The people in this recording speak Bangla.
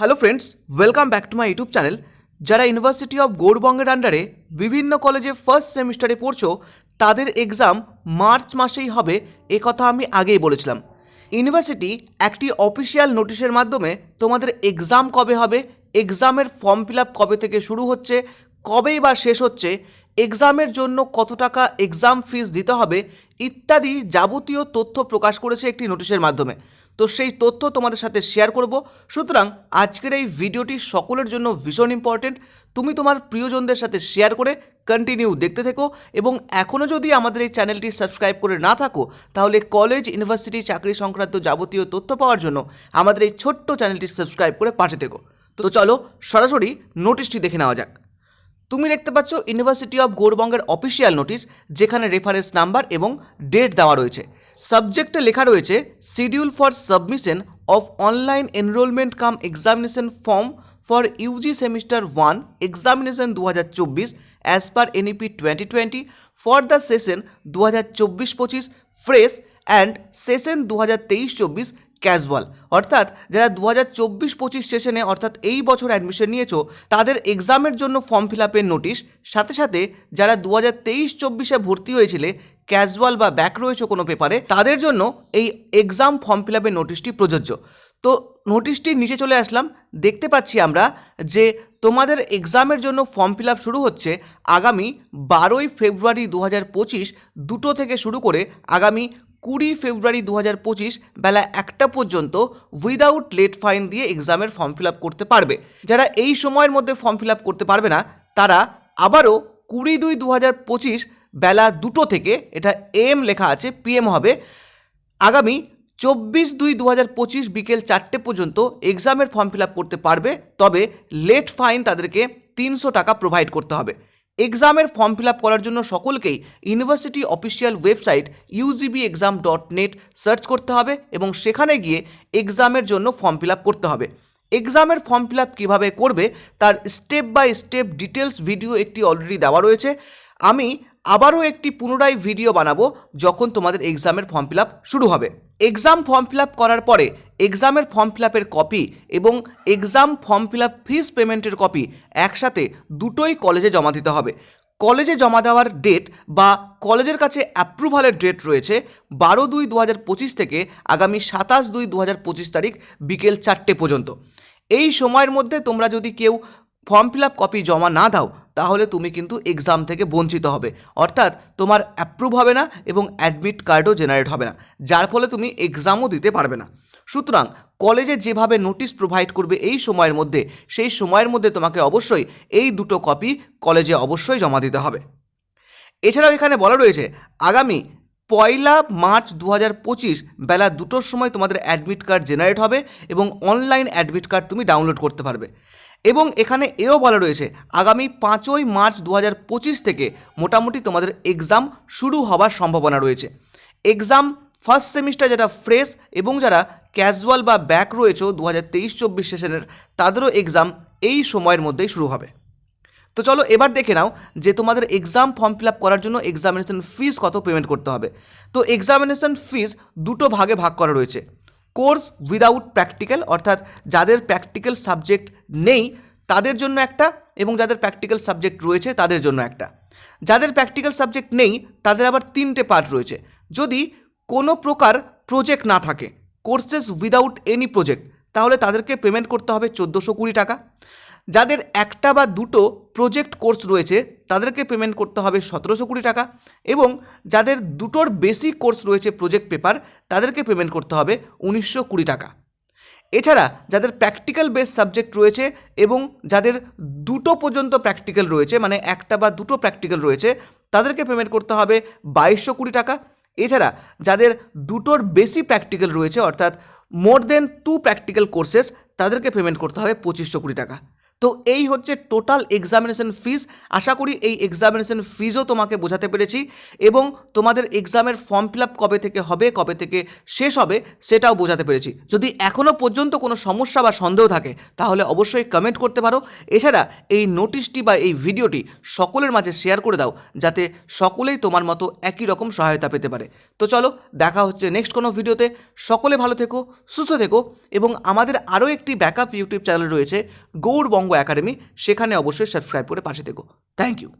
Hello friends welcome back to my YouTube channel যারা ইউনিভার্সিটি অফ গৌড়বঙ্গের আন্ডারে বিভিন্ন কলেজে ফার্স্ট সেমিস্টারে পড়ছো, তাদের এক্সাম মার্চ মাসেই হবে, এ কথা আমি আগেই বলেছিলাম। ইউনিভার্সিটি একটি অফিসিয়াল নোটিশের মাধ্যমে তোমাদের এক্সাম কবে হবে এক্সামের ফর্ম ফিল আপ কবে থেকে শুরু হচ্ছে, কবেই বা শেষ হচ্ছে এক্সামের জন্য কত টাকা এক্সাম ফিস দিতে হবে, ইত্যাদি যাবতীয় তথ্য প্রকাশ করেছে একটি নোটিশের মাধ্যমে। তো সেই তথ্য তোমাদের সাথে শেয়ার করব। সুতরাং আজকের এই ভিডিওটি সকলের জন্য ভীষণ ইম্পর্টেন্ট তুমি তোমার প্রিয়জনদের সাথে শেয়ার করে কন্টিনিউ দেখতে থেকো এবং এখনও যদি আমাদের এই চ্যানেলটি সাবস্ক্রাইব করে না থাকো, তাহলে কলেজ ইউনিভার্সিটি চাকরি সংক্রান্ত যাবতীয় তথ্য পাওয়ার জন্য আমাদের এই ছোট্ট চ্যানেলটি সাবস্ক্রাইব করে পাশে থেকো। তো চলো সরাসরি নোটিশটি দেখে নেওয়া যাক। তুমি দেখতে পাচ্ছ ইউনিভার্সিটি অফ গৌরবঙ্গের অফিসিয়াল নোটিশ যেখানে রেফারেন্স নাম্বার এবং ডেট দেওয়া রয়েছে। সাবজেক্টে লেখা রয়েছে schedule for submission of online enrolment cum examination form for UG semester one examination দু হাজার চব্বিশ as per NEP twenty twenty for the session দু হাজার চব্বিশ পঁচিশ ফ্রেশ অ্যান্ড সেশন দু হাজার তেইশ চব্বিশ ক্যাজুয়াল অর্থাৎ যারা দু হাজার চব্বিশ পঁচিশ সেশনে অর্থাৎ এই বছর অ্যাডমিশন নিয়েছো, তাদের এক্সামের জন্য ফর্ম ফিল আপের নোটিশ সাথে সাথে যারা দু হাজার তেইশ চব্বিশে ভর্তি হয়েছিলে ক্যাজুয়াল বা ব্যাক রয়েছে কোনো পেপারে তাদের জন্য এই এক্সাম ফর্ম ফিল আপের নোটিশটি প্রযোজ্য। তো নোটিশটির নিচে চলে আসলাম। দেখতে পাচ্ছি আমরা যে তোমাদের এক্সামের জন্য ফর্ম ফিল শুরু হচ্ছে আগামী বারোই ফেব্রুয়ারি দু হাজার পঁচিশ দুটো থেকে শুরু করে আগামী কুড়ি ফেব্রুয়ারি দু হাজার পঁচিশ বেলা একটা পর্যন্ত উইদাউট লেট ফাইন দিয়ে এক্সামের ফর্ম ফিল করতে পারবে। যারা এই সময়ের মধ্যে ফর্ম ফিল করতে পারবে না, তারা আবারও কুড়ি দুই দু হাজার পঁচিশ বেলা দুটো থেকে, এটা এম লেখা আছে পিএম হবে, আগামী চব্বিশ দুই দু হাজার পঁচিশ বিকেল চারটে পর্যন্ত এক্সামের ফর্ম ফিল করতে পারবে। তবে লেট ফাইন তাদেরকে তিনশো টাকা প্রোভাইড করতে হবে। এক্সামের ফর্ম ফিল করার জন্য সকলকেই university official website UGB exam dot net search করতে হবে এবং সেখানে গিয়ে এক্সামের জন্য ফর্ম ফিল করতে হবে। এক্সামের ফর্ম ফিল আপ কীভাবে করবে তার step by step details video একটি অলরেডি দেওয়া রয়েছে। আমি আবারও একটি পুনরায় ভিডিও বানাবো যখন তোমাদের এক্সামের ফর্ম ফিল শুরু হবে। এক্সাম ফর্ম ফিল করার পরে এক্সামের ফর্ম ফিল কপি এবং এক্সাম ফর্ম ফিল ফিস পেমেন্টের কপি একসাথে দুটোই কলেজে জমা দিতে হবে। কলেজে জমা দেওয়ার ডেট বা কলেজের কাছে অ্যাপ্রুভালের ডেট রয়েছে বারো দুই দু থেকে আগামী সাতাশ দুই দু হাজার পঁচিশ তারিখ বিকেল চারটে পর্যন্ত। এই সময়ের মধ্যে তোমরা যদি কেউ ফর্ম ফিল কপি জমা না দাও তাহলে তুমি কিন্তু এক্সাম থেকে বঞ্চিত হবে। অর্থাৎ তোমার অ্যাপ্রুভ হবে না এবং অ্যাডমিট কার্ডও জেনারেট হবে না। যার ফলে তুমি এক্সামও দিতে পারবে না। সুতরাং কলেজে যেভাবে নোটিশ প্রোভাইড করবে এই সময়ের মধ্যে, সেই সময়ের মধ্যে তোমাকে অবশ্যই এই দুটো কপি কলেজে অবশ্যই জমা দিতে হবে। এছাড়াও এখানে বলা রয়েছে, আগামী পয়লা মার্চ দু হাজার পঁচিশ বেলা দুটোর সময় তোমাদের অ্যাডমিট কার্ড জেনারেট হবে এবং অনলাইন অ্যাডমিট কার্ড তুমি ডাউনলোড করতে পারবে। এবং এখানে এও বলা রয়েছে, আগামী পাঁচই মার্চ দু হাজার পঁচিশ থেকে মোটামুটি তোমাদের এক্সাম শুরু হওয়ার সম্ভাবনা রয়েছে। এক্সাম ফার্স্ট সেমিস্টার যারা ফ্রেশ এবং যারা ক্যাজুয়াল বা ব্যাক রয়েছে দু হাজার তেইশ চব্বিশ সেশনের তাদেরও এক্সাম এই সময়ের মধ্যেই শুরু হবে। তো চলো এবার দেখে নাও যে তোমাদের এক্সাম ফর্ম ফিল আপ করার জন্য এক্সামিনেশন ফিস কত পেমেন্ট করতে হবে। তো এক্সামিনেশন ফিস দুটো ভাগে ভাগ করা রয়েছে। কোর্স উইদাউট প্র্যাকটিক্যাল, অর্থাৎ যাদের প্র্যাকটিক্যাল সাবজেক্ট নেই, তাদের জন্য একটা এবং যাদের প্র্যাকটিক্যাল সাবজেক্ট রয়েছে, তাদের জন্য একটা। যাদের প্র্যাকটিক্যাল সাবজেক্ট নেই, তাদের আবার তিনটে পার্ট রয়েছে। যদি কোনো প্রকার প্রজেক্ট না থাকে, কোর্সেস উইদাউট এনি প্রজেক্ট, তাহলে তাদেরকে পেমেন্ট করতে হবে চোদ্দোশো কুড়ি টাকা। যাদের একটা বা দুটো প্রজেক্ট কোর্স রয়েছে তাদেরকে পেমেন্ট করতে হবে সতেরোশো কুড়ি টাকা এবং যাদের দুটোর বেশি কোর্স রয়েছে প্রজেক্ট পেপার তাদেরকে পেমেন্ট করতে হবে উনিশশো কুড়ি টাকা। এছাড়া যাদের প্র্যাকটিক্যাল বেস সাবজেক্ট রয়েছে এবং যাদের দুটো পর্যন্ত প্র্যাকটিক্যাল রয়েছে মানে একটা বা দুটো প্র্যাকটিক্যাল রয়েছে, তাদেরকে পেমেন্ট করতে হবে বাইশশো কুড়ি টাকা। এছাড়া যাদের দুটোর বেশি প্র্যাকটিক্যাল রয়েছে, অর্থাৎ more than two practical courses তাদেরকে পেমেন্ট করতে হবে পঁচিশশো কুড়ি টাকা। তো এই হচ্ছে টোটাল এক্সামিনেশন ফিস আশা করি এই এক্সামিনেশন ফিজও তোমাকে বোঝাতে পেরেছি এবং তোমাদের এক্সামের ফর্ম ফিল কবে থেকে হবে, কবে থেকে শেষ হবে সেটাও বোঝাতে পেরেছি। যদি এখনও পর্যন্ত কোনো সমস্যা বা সন্দেহ থাকে, তাহলে অবশ্যই কমেন্ট করতে পারো। এছাড়া এই নোটিশটি বা এই ভিডিওটি সকলের মাঝে শেয়ার করে দাও, যাতে সকলেই তোমার মতো একই রকম সহায়তা পেতে পারে। তো চলো, দেখা হচ্ছে নেক্সট কোনো ভিডিওতে সকলে ভালো থেকো, সুস্থ থেকো এবং আমাদের আরও একটি ব্যাকআপ ইউটিউব চ্যানেল রয়েছে, গৌড়বঙ্গ একাডেমি সেখানে অবশ্যই সাবস্ক্রাইব করে পাশে থেকো। Thank you